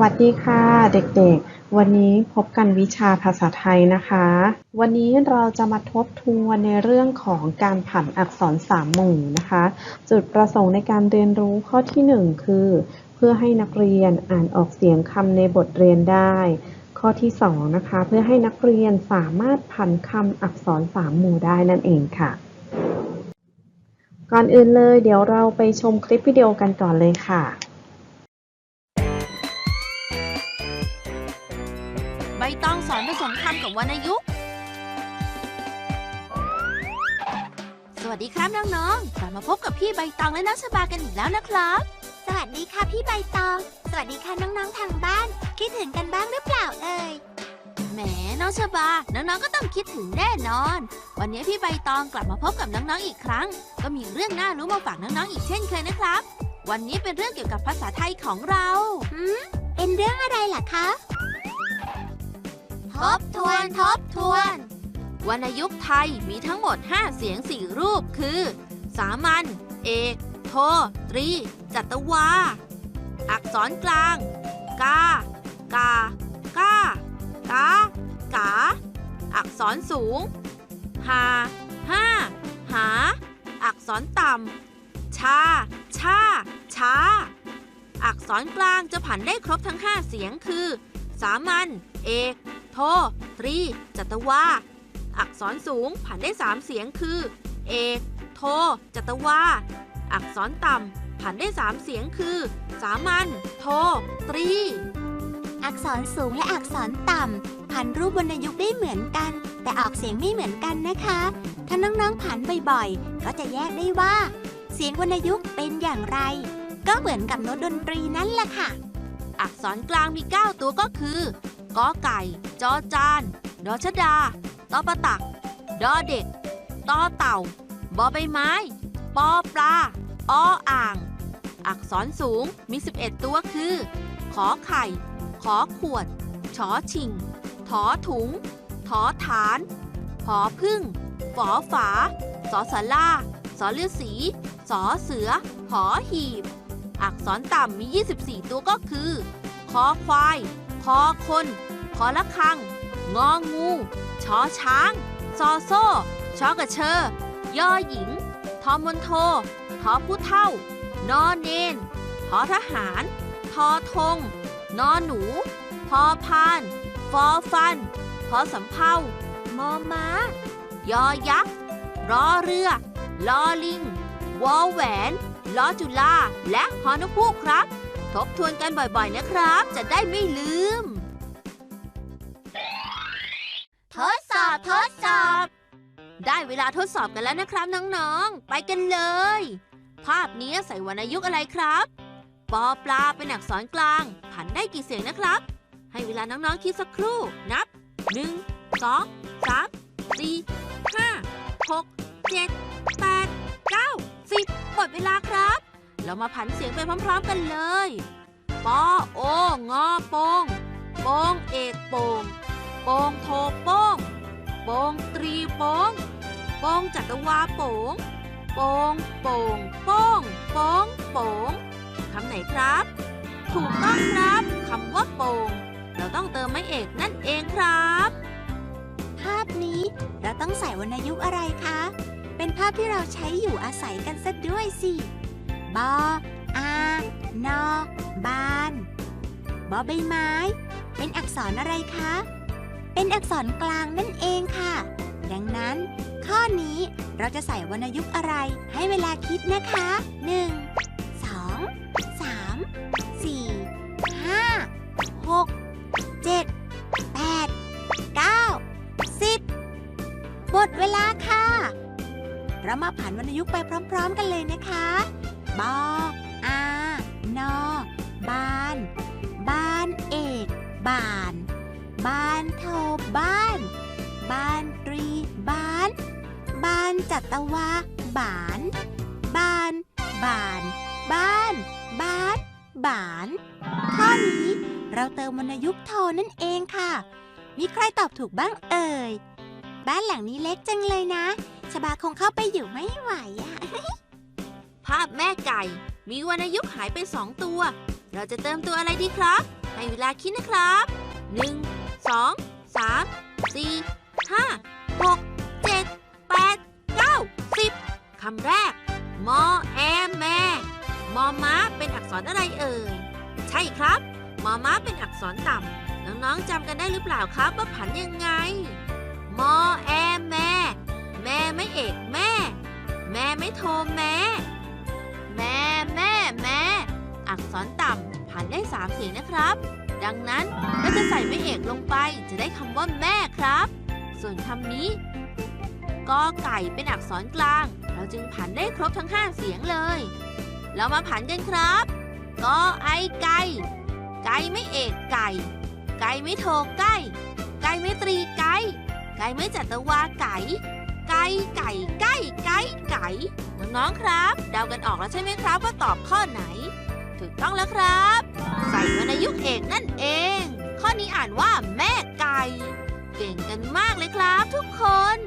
วัสดีค่ะ เด็กๆ วันนี้พบกันวิชาภาษาไทยนะคะ วันนี้เราจะมาทบทวนในเรื่องของการผันอักษรสามหมู่นะคะ จุดประสงค์ในการเรียนรู้ข้อที่หนึ่งคือ เพื่อให้นักเรียนอ่านออกเสียงคำในบทเรียนได้ ข้อที่สองนะคะ เพื่อให้นักเรียนสามารถผันคำอักษรสามหมู่ได้นั่นเองค่ะ ก่อนอื่นเลย เดี๋ยวเราไปชมคลิปวิดีโอกันก่อนเลยค่ะ ใบตองสอนผสมคำกับวรรณยุกต์ สวัสดีครับน้องๆกลับมาพบกับพี่ใบตองและน้องชบากันอีกแล้วนะครับ สวัสดีค่ะพี่ใบตอง สวัสดีค่ะน้องๆทางบ้าน คิดถึงกันบ้างหรือเปล่าเอ่ย แหมน้องชบา น้องๆก็ต้องคิดถึงแน่นอน วันนี้พี่ใบตองกลับมาพบกับน้องๆอีกครั้ง ก็มีเรื่องน่ารู้มาฝากน้องๆอีกเช่นเคยนะครับ วันนี้เป็นเรื่องเกี่ยวกับภาษาไทยของเราหืมเป็นเรื่องอะไรล่ะคะ ทบทวนทบทวน วรรณยุกต์ไทยมีทั้งหมด 5 เสียง4รูปคือ สามัญ เอก โท ตรี จัตวา อักษรกลาง กา กา ก้า กา กา อักษรสูง หา ห้า หา อักษรต่ำ ชา ชา ช้า อักษรกลางจะผันได้ครบทั้ง 5 เสียงคือ สามัญ เอก โท ตรี จัตวา อักษรสูงผันได้ 3 เสียงคือ เอก โท จัตวา อักษรต่ำผันได้ 3 เสียงคือ สามัญ โท ตรี อักษรสูงและอักษรต่ำผันรูปวรรณยุกต์ได้เหมือนกัน แต่ออกเสียงไม่เหมือนกันนะคะ ถ้าน้องๆผันบ่อยๆ ก็จะแยกได้ว่า เสียงวรรณยุกต์เป็นอย่างไร ก็เหมือนกับโน้ตดนตรีนั่นแหละค่ะอักษรกลางมี 9 ตัวก็คือ กอไก่ จอจานดอชดาตอประตัก ดอเด็กตอเต่า บอใบไม้ ปอปลา อออ่าง อักษรสูงมี 11 ตัวคือ ขอไข่ ขอขวด ชอชิง ถอถุง ถอฐานผอพึ่ง ฝอฝา สอสาราสอฤาษีสอเสือ หอหีบ อักษรต่ำมี 24 ตัวก็คือ คอควาย คอคนคอละคัง งองูชอช้าง ซอโซ่ชอกระเชอยอหญิง ทอมนโททอผู้เท่า นอเนนทอทหาร ทอธงนอหนู พอพาน ฟอฟัน พอสำเภามอม้ายอยักษ์รอเรือ ลอลิง วอแหวน ลอจุฬาและฮอนกพูกครับ ทบทวนกันบ่อยๆนะครับ จะได้ไม่ลืม ทดสอบทดสอบ ได้เวลาทดสอบกันแล้วนะครับน้องๆ ไปกันเลย ภาพนี้ใส่วรรณยุกต์อะไรครับปอปลาเป็นอักษรกลาง ผันได้กี่เสียงนะครับ ให้เวลาน้องๆคิดสักครู่ นับ 1 2 3 4 5 6 7 8 9 10หมดเวลาครับ เรามาผันเสียงไปพร้อมๆกันเลย ปอโองอโปงโปงเอกโปงโปงโทโป้งโปงตรีโป้งโปงจัตวาโปงโปงโป่งโป้งโป้งโป๋งคำไหนครับ ถูกต้องครับคำว่าโป่งเราต้องเติมไม้เอกนั่นเองครับ ภาพนี้เราต้องใส่วรรณยุกต์อะไรคะ เป็นภาพที่เราใช้อยู่อาศัยกันซะด้วยสิ บออา นอ บาน บอใบไม้ เป็นอักษรอะไรคะ เป็นอักษรกลางนั่นเองค่ะ ดังนั้น ข้อนี้เราจะใส่วรรณยุกต์อะไรให้เวลาคิดนะคะ 1 2 3 4 5 6 7 8 9 10 หมดเวลาค่ะ เรามาผ่านวรรณยุกต์ไปพร้อม ๆ กันเลยนะคะ บออานอบาน บ้านเอกบาน บ้านโทบ้าน บ้านตรีบ้าน บ้านจัตวาบาน บ้านบาน บ้าน บ้านบานข้อนี้เราเติมวรรณยุกต์โทนั่นเองค่ะ มีใครตอบถูกบ้างเอ่ย บ้านหลังนี้เล็กจังเลยนะ ชบาคงเข้าไปอยู่ไม่ไหวอะภาพแม่ไก่ มีวรรณยุกต์หายไปสองตัว เราจะเติมตัวอะไรดีครับ ให้เวลาคิดนะครับ1 2 3 4 5 6 7 8 9 10คำแรก มอแอแมมอม้าเป็นอักษรอะไรเอ่ย ใช่ครับ มอม้าเป็นอักษรต่ำน้องๆจำกันได้หรือเปล่าครับว่าผันยังไง มอแอแมแม่ไม่เอกแม่ แม่ไม่โทรแม่ แม่แม่แม่อักษรต่ำผันได้สามเสียงนะครับ ดังนั้นเราจะใส่ไม่เอกลงไปจะได้คำว่าแม่ครับ ส่วนคำนี้กอไก่เป็นอักษรกลาง เราจึงผันได้ครบทั้ง5เสียงเลย เรามาผันกันครับกอไอไก่ ไก่ไม่เอกไก่ ไก่ไม่โทไก่ ไก่ไม่ตรีไก่ ไก่ไม่จัตวาไก่ ไก่ไก่ไก่ไก่ไก่น้องๆครับ เดากันออกแล้วใช่ไหมครับว่าตอบข้อไหน ถูกต้องแล้วครับ ใส่วรรณยุกเอกนั่นเอง ข้อนี้อ่านว่าแม่ไก่ เก่งกันมากเลยครับทุกคน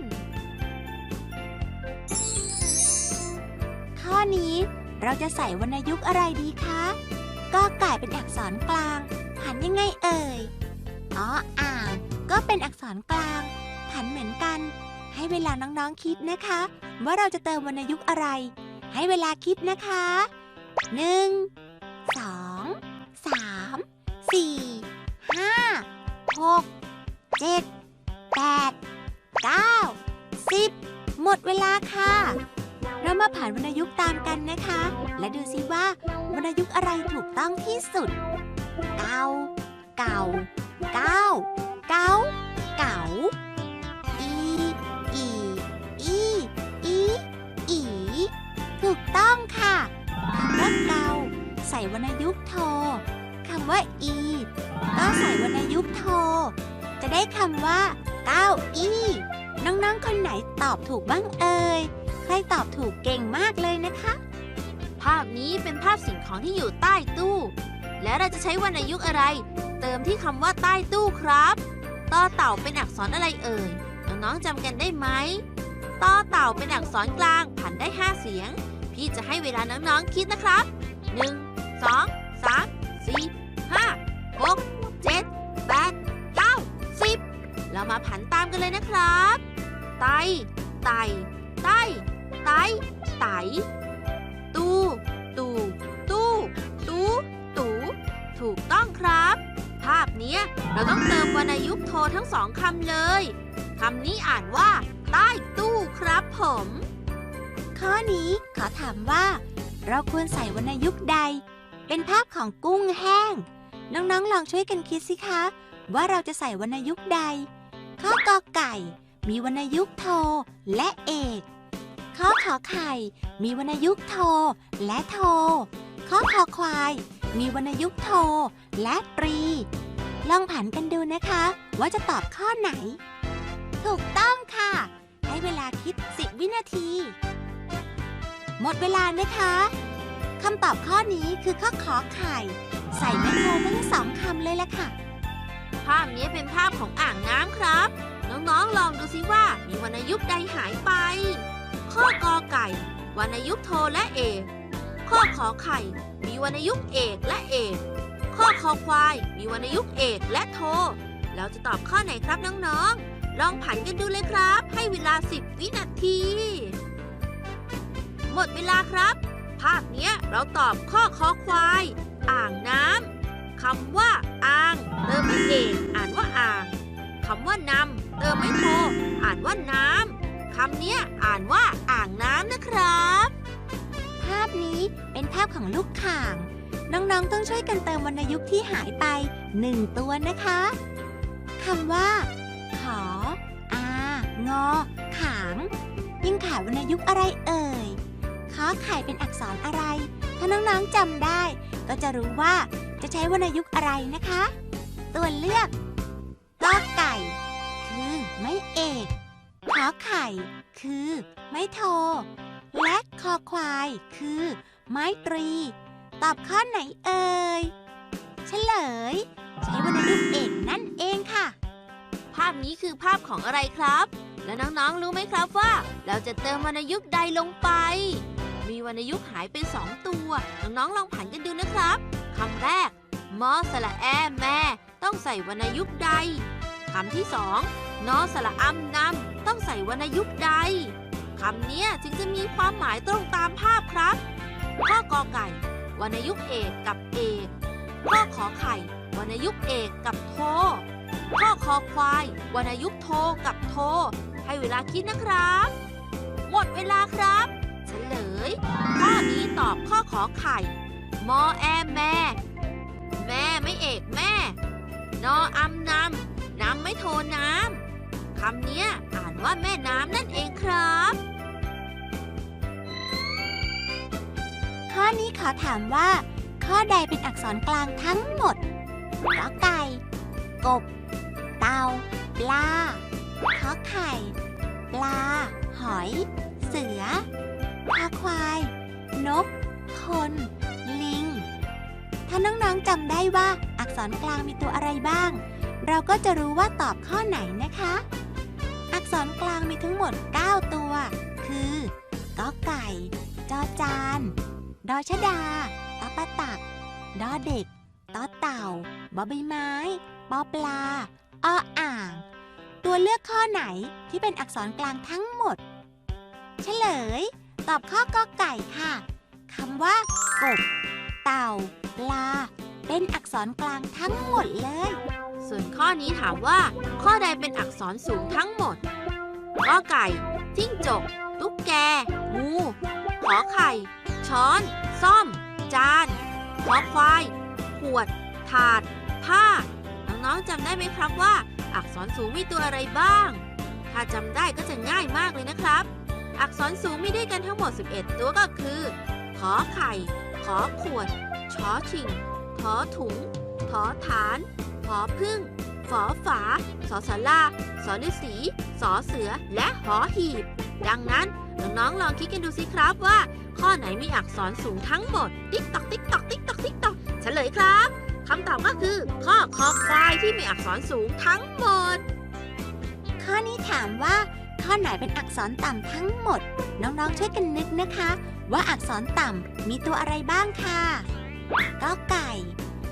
ข้อนี้เราจะใส่วรรณยุกอะไรดีคะ ก็ไก่เป็นอักษรกลางผันยังไงเอ่ย อ๋ออ่างก็เป็นอักษรกลาง ผันเหมือนกัน ให้เวลาน้องๆคิดนะคะ ว่าเราจะเติมวรรณยุกต์อะไร ให้เวลาคิดนะคะหนึ่งสองสามสี่ห้าหกเจ็ดแปดเก้าสิบหมดเวลาค่ะ เรามาผ่านวรรณยุกต์ตามกันนะคะ และดูซิว่าวรรณยุกต์อะไรถูกต้องที่สุด เกา เก่า เก้า เก้าเก๋า ส่วรรณยุกต์โทคำว่าอี ก็ใส่วรรณยุกต์โท จะได้คำว่าเก้าอี้น้องๆ คนไหนตอบถูกบ้างเอ่ย ใครตอบถูกเก่งมากเลยนะคะ ภาพนี้เป็นภาพสิ่งของที่อยู่ใต้ตู้ และเราจะใช้วรรณยุกต์อะไร เติมที่คำว่าใต้ตู้ครับต่อเต่าเป็นอักษรอะไรเอ่ย น้องๆจำกันได้ไหมต่อเต่าเป็นอักษรกลางผันได้ 5 เสียง พี่จะให้เวลาน้องๆคิดนะครับ 1 2 3 4 5 6 7 8 9 10เรามาผันตามกันเลยนะครับ ไต ไต ไต ไต ไต ตู้ตู่ตู้ตู ตู ถูกต้องครับ ภาพนี้เราต้องเติมวรรณยุกต์โททั้งสองคำเลยคำนี้อ่านว่า ใต้ตู้ครับผม ข้อนี้ขอถามว่า เราควรใส่วรรณยุกต์ใด เป็นภาพของกุ้งแห้ง น้องๆ ลองช่วยกันคิดสิคะ ว่าเราจะใส่วรรณยุกต์ใด ข้อกอไก่ มีวรรณยุกต์โทและเอก ข้อขอไข่ มีวรรณยุกต์โทและโท ข้อคอควาย มีวรรณยุกต์โทและตรี ลองผันกันดูนะคะ ว่าจะตอบข้อไหน ถูกต้องค่ะ ให้เวลาคิด 10 วินาที หมดเวลานะคะ คำตอบข้อนี้คือข้อขอไข่ ใส่แม่โททั้งสองคำเลยละค่ะ ภาพนี้เป็นภาพของอ่างน้ำครับ น้องๆลองดูซิว่ามีวรรณยุกต์ใดหายไป ข้อกอไก่ วรรณยุกต์โทและเอกข้อขอไข่ มีวรรณยุกต์เอกและเอกข้อคอควาย มีวรรณยุกต์เอกและโท เราจะตอบข้อไหนครับน้องๆ ลองผันกันดูเลยครับ ให้เวลา 10 วินาที หมดเวลาครับาพเนี้ยเราตอบข้อคอควาย อ่างน้ำคำว่า อ่าง เติมไม่เอกอ่านว่าอ่างคำว่านำเติมไม่โทอ่านว่าน้ำคำเนี้ยอ่านว่าอ่างน้ำนะครับ ภาพนี้เป็นภาพของลูกข่าง น้องๆต้องช่วยกันเติมวรรณยุกต์ที่หายไปหนึ่งตัวนะคะคำว่า ขอ อางอ ขางยังขาดวรรณยุกต์อะไรเอ่ย ไข่เป็นอักษรอะไร ถ้าน้องๆจำได้ ก็จะรู้ว่าจะใช้วรรณยุกต์อะไรนะคะ ตัวเลือกกอไก่ คือไม่เอกขอไข่ คือ ไม่โท และคอควาย คือ ไม้ตรี ตอบข้อไหนเอ่ยเฉลย ใช้วรรณยุกต์เอกนั่นเองค่ะ ภาพนี้คือภาพของอะไรครับ และน้องๆรู้ไหมครับว่า เราจะเติมวรรณยุกต์ใดลงไป มีวรรณยุกต์หายไป2ตัว น้องๆลองผันกันดูนะครับคำแรกมอสระแอแม่ ต้องใส่วรรณยุกต์ใดคำที่สองนอสระอำนำต้องใส่วรรณยุกต์ใดคำเนี้ยจึงจะมีความหมายตรงตามภาพครับข้อกอไก่ วรรณยุกต์เอกกับเอกข้อขอไข่ วรรณยุกต์เอกกับโทข้อคอควาย วรรณยุกต์โทกับโท ให้เวลาคิดนะครับ หมดเวลาครับ ลย ข้อนี้ตอบข้อขอไข่ มอแอแม่ แม่ไม่เอกแม่ นออำนำน้ำไม่โทน้ำคำนี้อ่านว่าแม่น้ำนั่นเองครับ ข้อนี้ขอถามว่า ข้อใดเป็นอักษรกลางทั้งหมดกอไก่ กบ เต่าปลาขอไข่ ปลา หอย เสือ คอควาย นก คน ลิง ถ้าน้องๆจำได้ว่าอักษรกลางมีตัวอะไรบ้าง เราก็จะรู้ว่าตอบข้อไหนนะคะ อักษรกลางมีทั้งหมด 9 ตัว คือกอไก่ จอจาน ดอชดาตอปะตัก ดอเด็กตอเต่า บอใบไม้ ปอปลา ออ่าง ตัวเลือกข้อไหนที่เป็นอักษรกลางทั้งหมด เฉลย ตอบข้อกอไก่ค่ะคำว่ากบ เต่า ปลา เป็นอักษรกลางทั้งหมดเลย ส่วนข้อนี้ถามว่า ข้อใดเป็นอักษรสูงทั้งหมดก็ไก่จิ้งจก ตุ๊กแก งูขอไข่ ช้อน ซ่อม จานขอควาย ขวด ถาด ผ้า น้องๆจำได้ไหมครับว่า อักษรสูงมีตัวอะไรบ้าง ถ้าจำได้ก็จะง่ายมากเลยนะครับ อักษรสูงมีด้วยกันทั้งหมด 11 ตัวก็คือ ขอไข่ ขอขวด ชอชิงถอถุงถอฐานผอพึ่ง ฝอฝา สอสาราสอฤษี สอเสือ และหอหีบ ดังนั้นน้องๆลองคิดกันดูสิครับว่า ข้อไหนมีอักษรสูงทั้งหมด ติ๊กตอกติ๊กตอกติ๊กตอกติ๊กตอกเฉลยครับคำตอบก็คือ ข้อคอควายที่มีอักษรสูงทั้งหมด ข้อนี้ถามว่า ข้อไหนเป็นอักษรต่ำทั้งหมด น้องๆช่วยกันนึกนะคะ ว่าอักษรต่ำมีตัวอะไรบ้างค่ะก็ไก่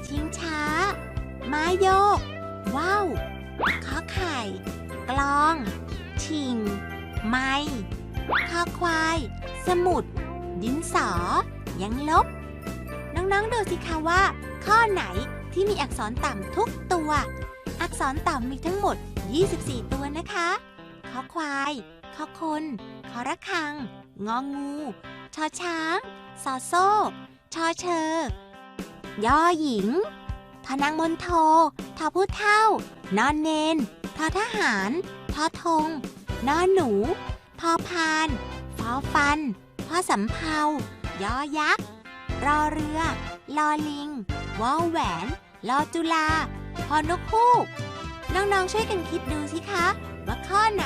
ชิงช้า ไม้โยกว่าวขอไข่ กลอง ชิง ไม้คอควาย สมุด ดินสอ ยังลบ น้องๆดูสิคะว่า ข้อไหนที่มีอักษรต่ำทุกตัว อักษรต่ำมีทั้งหมด 24 ตัวนะคะ อควายขอคนขอระคัง งองู ชอช้างซอโซ่ ชอเชอย่อหญิง ทนางมนโททอผู้เท่า นอนเนนทอทหารทอธงนอนหนู พอพานฟอฟันพอสำเภายอยักษ์ รอเรือ ลอลิงวอแหวน ลอจุลา พอนกฮูก น้องๆช่วยกันคิดดูสิคะ ว่าข้อไหน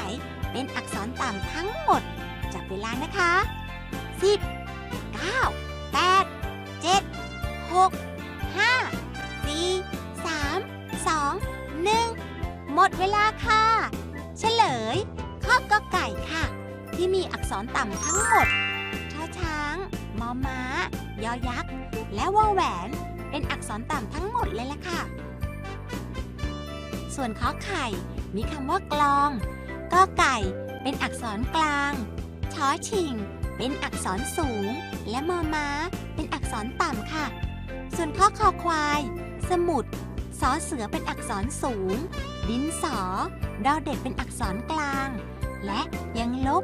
เป็นอักษรต่ำทั้งหมด จับเวลานะคะ 10 9 8 7 6 5 4 3 2 1 หมดเวลาค่ะ เฉลย ข้อกอไก่ค่ะ ที่มีอักษรต่ำทั้งหมดชอช้างมอม้ายอยักษ์ และวอแหวน เป็นอักษรต่ำทั้งหมดเลยล่ะค่ะ ส่วนข้อไข่ มีคำว่ากลองกอไก่เป็นอักษรกลาง ชอชิง เป็นอักษรสูง และมอม้า เป็นอักษรต่ำค่ะ ส่วนข้อคอควาย สมุดสอเสือเป็นอักษรสูง ดินสอ ดอเด็กเป็นอักษรกลาง และยังลบ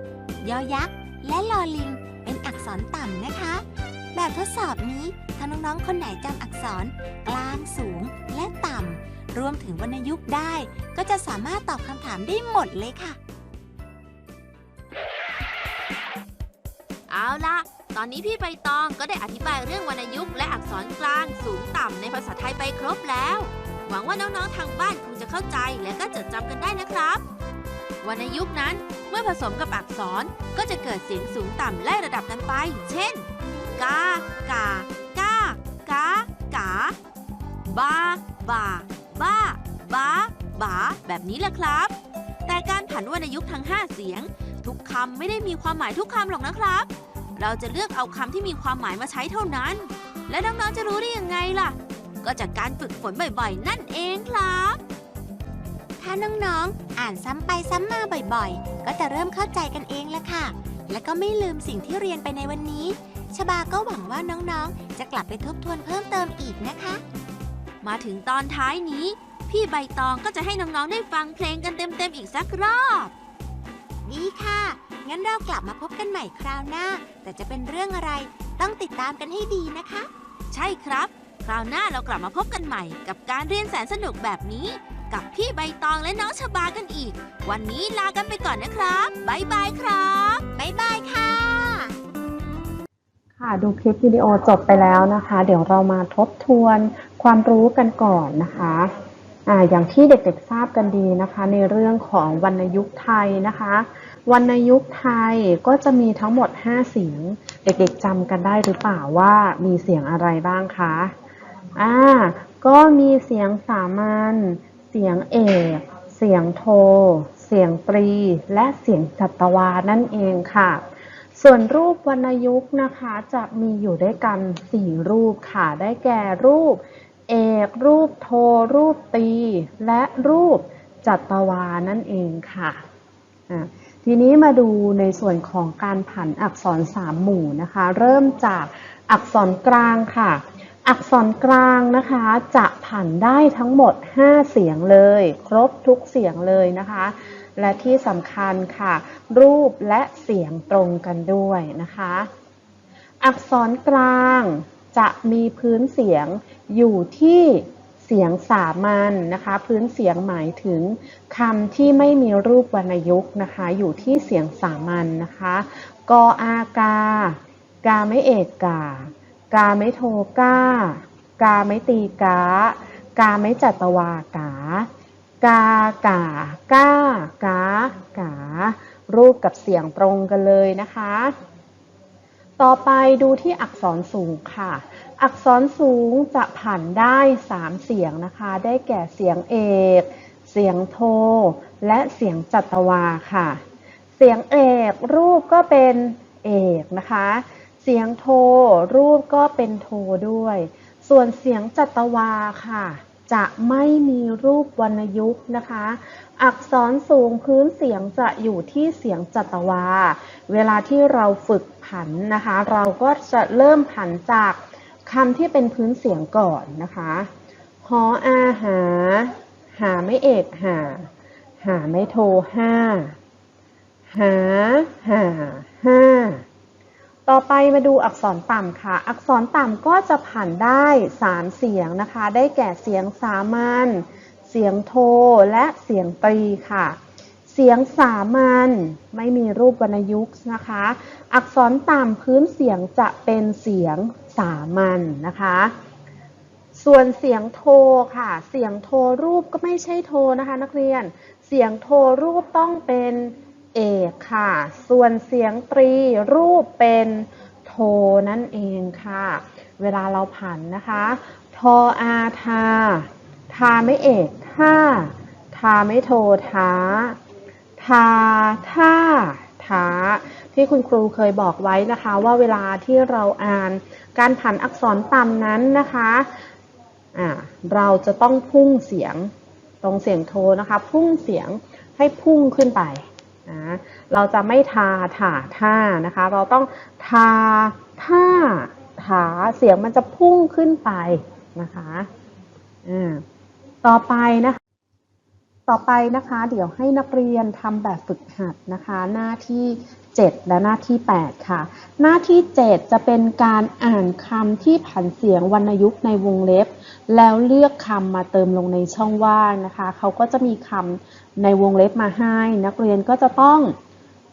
ยอยักษ์ และลอลิง เป็นอักษรต่ำนะคะ แบบทดสอบนี้ ถ้าน้องๆ คนไหนจำอักษร กลางสูงและต่ำ รวมถึงวรรณยุกต์ได้ ก็จะสามารถตอบคำถามได้หมดเลยค่ะ เอาล่ะ ตอนนี้พี่ใบตองก็ได้อธิบายเรื่องวรรณยุกต์และอักษรกลางสูงต่ำในภาษาไทยไปครบแล้ว หวังว่าน้องๆทางบ้านคงจะเข้าใจและก็จดจำกันได้นะครับวรรณยุกต์นั้นเมื่อผสมกับอักษรก็จะเกิดเสียงสูงต่ำไล่ระดับกันไป เช่น กากากากากาบาบา บ้าบาบา แบบนี้แหละครับ แต่การผันวรรณยุกต์ทั้ง 5 เสียง ทุกคำไม่ได้มีความหมายทุกคำหรอกนะครับ เราจะเลือกเอาคำที่มีความหมายมาใช้เท่านั้น และน้องๆจะรู้ได้ยังไงล่ะ ก็จากการฝึกฝนบ่อยๆ นั่นเองครับ ถ้าน้องๆ อ่านซ้ำไปซ้ำมาบ่อยๆ ก็จะเริ่มเข้าใจกันเองละค่ะ และก็ไม่ลืมสิ่งที่เรียนไปในวันนี้ชบาก็หวังว่าน้องๆ จะกลับไปทบทวนเพิ่มเติมอีกนะคะ มาถึงตอนท้ายนี้ พี่ใบตองก็จะให้น้อง ๆ ได้ฟังเพลงกันเต็ม ๆ อีกสักรอบ ดีค่ะ งั้นเรากลับมาพบกันใหม่คราวหน้า แต่จะเป็นเรื่องอะไรต้องติดตามกันให้ดีนะคะ ใช่ครับ คราวหน้าเรากลับมาพบกันใหม่ กับการเรียนแสนสนุกแบบนี้ กับพี่ใบตองและน้องชบากันอีก วันนี้ลากันไปก่อนนะครับบ๊ายบายครับบ๊ายบายค่ะค่ะดูคลิปวิดีโอจบไปแล้วนะคะ เดี๋ยวเรามาทบทวน ความรู้กันก่อนนะคะอ่าอย่างที่เด็กๆทราบกันดีนะคะ ในเรื่องของวรรณยุกต์ไทยนะคะ วรรณยุกต์ไทยก็จะมีทั้งหมด 5 เสียง เด็กๆจำกันได้หรือเปล่าว่ามีเสียงอะไรบ้างคะอ่าก็มีเสียงสามัญเสียงเอก เสียงโท เสียงตรี และเสียงจัตวานั่นเองค่ะ ส่วนรูปวรรณยุกต์นะคะจะมีอยู่ด้วยกัน 4 รูปค่ะ ได้แก่รูป เอก รูปโทรูปตี และรูปจัตวานั่นเองค่ะอะ ทีนี้มาดูในส่วนของการผันอักษรสามหมู่นะคะ เริ่มจากอักษรกลางค่ะ อักษรกลางนะคะจะผันได้ทั้งหมด 5 เสียงเลย ครบทุกเสียงเลยนะคะ และที่สำคัญค่ะ รูปและเสียงตรงกันด้วยนะคะ อักษรกลาง จะมีพื้นเสียงอยู่ที่เสียงสามัญนะคะ พื้นเสียงหมายถึงคำที่ไม่มีรูปวรรณยุกต์นะคะ อยู่ที่เสียงสามัญนะคะ กออากา กาไม่เอกกา กาไม่โทก้า กาไม่ตีกา กาไม่จัตวากา กากาก้ากาการูปกับเสียงตรงกันเลยนะคะ ต่อไปดูที่อักษรสูงค่ะ อักษรสูงจะผันได้ 3 เสียงนะคะ ได้แก่เสียงเอก เสียงโท และเสียงจัตวาค่ะ เสียงเอกรูปก็เป็นเอกนะคะ เสียงโท รูปก็เป็นโทด้วย ส่วนเสียงจัตวาค่ะ จะไม่มีรูปวรรณยุกต์นะคะ อักษรสูงพื้นเสียงจะอยู่ที่เสียงจัตวา เวลาที่เราฝึกผันนะคะ เราก็จะเริ่มผันจากคำที่เป็นพื้นเสียงก่อนนะคะหออาหา หาไม่เอกหา หาไม่โทห้า หาหาห้า ต่อไปมาดูอักษรต่ำค่ะ อักษรต่ำก็จะผ่านได้ 3 เสียงนะคะ ได้แก่เสียงสามัญ เสียงโท และเสียงตรีค่ะ เสียงสามัญไม่มีรูปวรรณยุกต์นะคะ อักษรต่ำพื้นเสียงจะเป็นเสียงสามัญนะคะ ส่วนเสียงโทค่ะ เสียงโทรูปก็ไม่ใช่โทนะคะ นักเรียน เสียงโทรูปต้องเป็น เอกค่ะ ส่วนเสียงตรีรูปเป็นโทนั่นเองค่ะ เวลาเราผันนะคะ ทออาทา ทาไม่เอกท่า ทาไม่โทท้า ทาท่าท้าที่คุณครูเคยบอกไว้นะคะ ว่าเวลาที่เราอ่านการผันอักษรต่ำนั้นนะคะอ่าเราจะต้องพุ่งเสียงตรงเสียงโทนะคะ พุ่งเสียงให้พุ่งขึ้นไป นะเราจะไม่ทาถาท่านะคะ เราต้องทาท่าถาเสียงมันจะพุ่งขึ้นไปนะคะอ่าต่อไปนะคะต่อไปนะคะ เดี๋ยวให้นักเรียนทำแบบฝึกหัดนะคะ หน้าที่ 7 และหน้าที่ 8 ค่ะ หน้าที่ 7 จะเป็นการอ่านคำที่ผันเสียงวรรณยุกต์ในวงเล็บ แล้วเลือกคำมาเติมลงในช่องว่างนะคะ เขาก็จะมีคำ ในวงเล็บมาให้ นักเรียนก็จะต้อง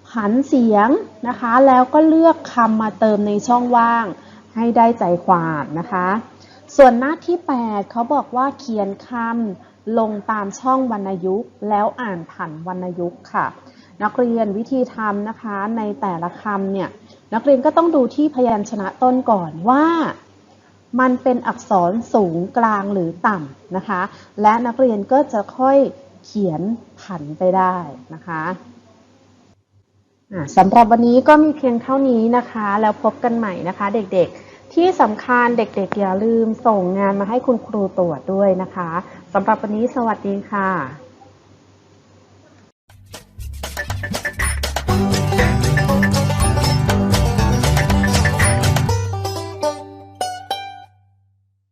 ผันเสียงนะคะ แล้วก็เลือกคำมาเติมในช่องว่างให้ได้ใจความนะคะ ส่วนหน้าที่ 8เขาบอกว่าเขียนคำลงตามช่องวรรณยุกต์ แล้วอ่านผันวรรณยุกต์ค่ะ นักเรียนวิธีทำนะคะในแต่ละคำเนี่ยนักเรียนก็ต้องดูที่พยัญชนะต้นก่อนว่ามันเป็นอักษรสูงกลางหรือต่ำนะคะ และนักเรียนก็จะค่อย ขียนผันไปได้นะคะอ่าสำหรับวันนี้ก็มีเพียงเท่านี้นะคะ แล้วพบกันใหม่นะคะ เด็กๆ ที่สำคัญเด็กๆ อย่าลืมส่งงานมาให้คุณครูตรวจด้วยนะคะสำหรับวันนี้สวัสดีค่ะ